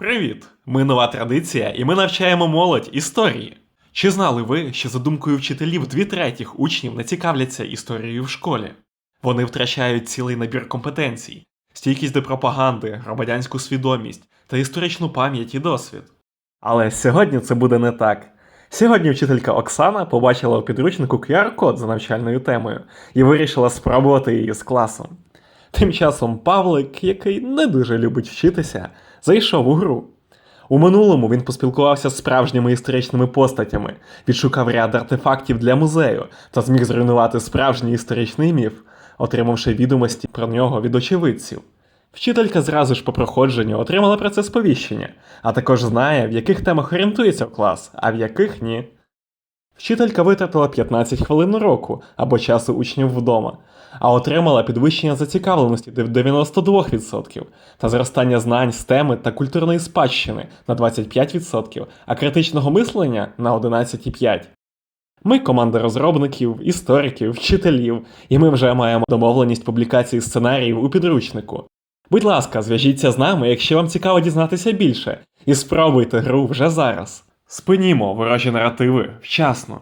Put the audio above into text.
Привіт! Ми нова традиція, і ми навчаємо молодь історії. Чи знали ви, що за думкою вчителів дві третіх учнів не цікавляться історією в школі? Вони втрачають цілий набір компетенцій, стійкість до пропаганди, громадянську свідомість та історичну пам'ять і досвід. Але сьогодні це буде не так. Сьогодні вчителька Оксана побачила у підручнику QR-код за навчальною темою і вирішила спробувати її з класом. Тим часом Павлик, який не дуже любить вчитися, зайшов у гру. У минулому він поспілкувався з справжніми історичними постатями, відшукав ряд артефактів для музею та зміг зруйнувати справжній історичний міф, отримавши відомості про нього від очевидців. Вчителька зразу ж по проходженню отримала про це сповіщення, а також знає, в яких темах орієнтується клас, а в яких ні. Вчителька витратила 15 хвилин уроку або часу учнів вдома, а отримала підвищення зацікавленості до 92% та зростання знань з теми та культурної спадщини на 25%, а критичного мислення на 11,5%. Ми команда розробників, істориків, вчителів, і ми вже маємо домовленість публікації сценаріїв у підручнику. Будь ласка, зв'яжіться з нами, якщо вам цікаво дізнатися більше, і спробуйте гру вже зараз. Спинімо ворожі наративи вчасно.